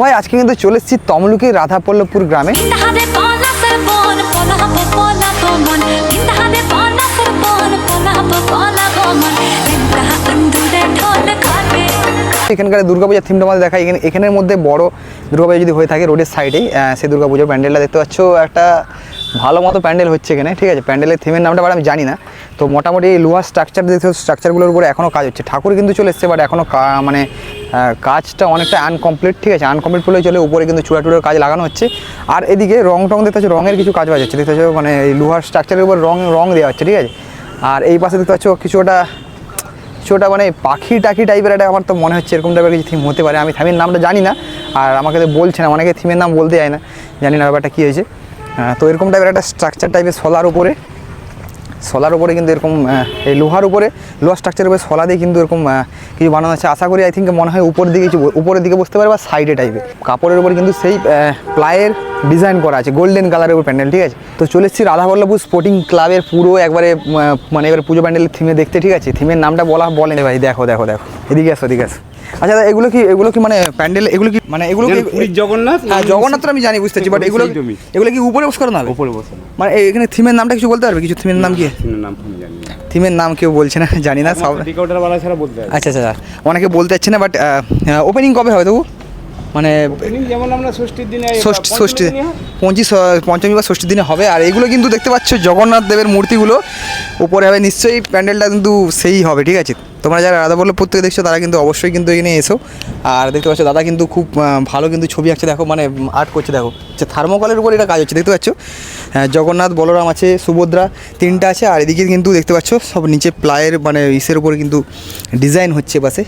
ভাই আজকে কিন্তু চলে এসেছি তমলুকি রাধাপল্লভপুর গ্রামে. এখানকার দুর্গাপূজার থিমটা আমাদের দেখা এখানে এখানের মধ্যে বড় দুর্গাপূজা যদি হয়ে থাকে রোডের সাইডেই সেই দুর্গাপূজার প্যান্ডেলটা দেখতে পাচ্ছ। একটা ভালো মতো প্যান্ডেল হচ্ছে এখানে ঠিক আছে? প্যান্ডেলের থিমের নামটা বাট আমি জানি না। তো মোটামুটি এই লোহার স্ট্রাকচার দেখতে স্ট্রাকচারগুলোর উপরে এখনও কাজ হচ্ছে। ঠাকুর কিন্তু চলে এসছে বাট এখনও মানে কাজটা অনেকটা আনকমপ্লিট ঠিক আছে? আনকমপ্লিট বলেই চলে, উপরে কিন্তু চূড়া টুড়ার কাজ লাগানো হচ্ছে। আর এদিকে রং টং দেখতে পাচ্ছ, রঙের কিছু কাজ বাজ হচ্ছে দেখতে পাচ্ছ মানে লোহার স্ট্রাকচারের উপর রং রং দেওয়া হচ্ছে, ঠিক আছে? আর এই পাশে দেখতে পাচ্ছ কিছু ওটা মানে পাখি টাকি টাইপের একটা আমার তো মনে হচ্ছে, এরকম টাইপের কিছু থিম হতে পারে। আমি থিমের নামটা জানি না, আর আমাকে তো বলছে না, অনেকে থিমের নাম বলতে যায় না, জানি না ব্যাপারটা কী হয়েছে। তো এরকম টাইপের একটা স্ট্রাকচার টাইপের সোলার উপরে সোলার উপরে কিন্তু এরকম এই লোহার উপরে লোহার স্ট্রাকচারের উপরে সোলা দিয়ে কিন্তু এরকম কিছু বানানো আছে। আশা করি আই থিঙ্ক মনে হয় উপরের দিকে কিছু, উপরের দিকে বসতে পারে বা সাইডে টাইপের কাপড়ের উপরে কিন্তু সেই প্লায়ের ডিজাইন করা আছে গোল্ডেন কালারের উপর প্যান্ডেল, ঠিক আছে? তো চলে এসেছি রাধাবল্লভপুর স্পোর্টিং ক্লাবের পুরো একবারে মানে এবার পুজো প্যান্ডেলের থিমে দেখতে, ঠিক আছে? থিমের নামটা বলা বলেন ভাই, দেখো দেখো দেখো। এদিকে আসো এদিকে আসো আচ্ছা এগুলো কি এগুলো কি মানে প্যান্ডেল এগুলো কি মানে এগুলো কি পুরীর জগন্নাথ হ্যাঁ জগন্নাথ আমি জানি বুঝতে পারছি বাট এগুলো এগুলো কি উপরে বসে না? উপরে বসে মানে এখানে থিমের নামটা কিছু বলতে পারবে? কিছু থিমের নাম কি? সিনের নাম আমি জানি না। থিমের নাম কেউ বলছে না জানি না সব টিকাউটার ছাড়া বলতে আচ্ছা আচ্ছা অনেকে বলতে চাচ্ছে না বাট ওপেনিং কবে হবে তবু? মানে যেমন আমরা ষষ্ঠীর দিনে ষষ্ঠী পঁচিশ পঞ্চমী বা ষষ্ঠীর দিনে হবে। আর এগুলো কিন্তু দেখতে পাচ্ছ জগন্নাথ দেবের মূর্তিগুলো উপরে হবে। নিশ্চয়ই প্যান্ডেলটা কিন্তু সেই হবে ঠিক আছে? তোমরা যারা রাধাবল্লভপুর থেকে দেখছ তারা কিন্তু অবশ্যই কিন্তু এখানে এসো। আর দেখতে পাচ্ছ দাদা কিন্তু খুব ভালো কিন্তু ছবি আঁকছে। দেখো মানে আর্ট করছে দেখো। যে থার্মোকলের উপর এটা কাজ হচ্ছে দেখতে পাচ্ছ? হ্যাঁ, জগন্নাথ বলরাম আছে সুভদ্রা তিনটা আছে। আর এদিকে কিন্তু দেখতে পাচ্ছ সব নিচে প্লায়ের মানে ইসের উপরে কিন্তু ডিজাইন হচ্ছে পাশে।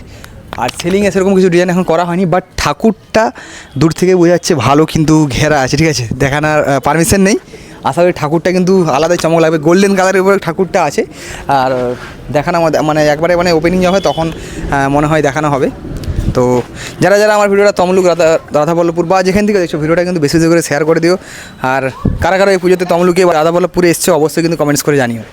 আর সিলিংয়ে সেরকম কিছু ডিজাইন এখন করা হয়নি বাট ঠাকুরটা দূর থেকে বোঝা যাচ্ছে ভালো কিন্তু ঘেরা আছে, ঠিক আছে? দেখানোর পারমিশন নেই। আশা করি ঠাকুরটা কিন্তু আলাদাই চমক লাগবে। গোল্ডেন কালারের উপরে ঠাকুরটা আছে। আর দেখানো মানে একবারে মানে ওপেনিং যখন হয় তখন মনে হয় দেখানো হবে। তো যারা যারা আমার ভিডিওটা তমলুক, রাধা, রাধাবল্লভপুর বা যেখান থেকে দেখছ, ভিডিওটা কিন্তু বেশি বেশি করে শেয়ার করে দিও। আর কারা কারা এই পুজোতে তমলুকে বা রাধাবল্লভপুরে এসছে, অবশ্যই কিন্তু কমেন্টস করে জানিও।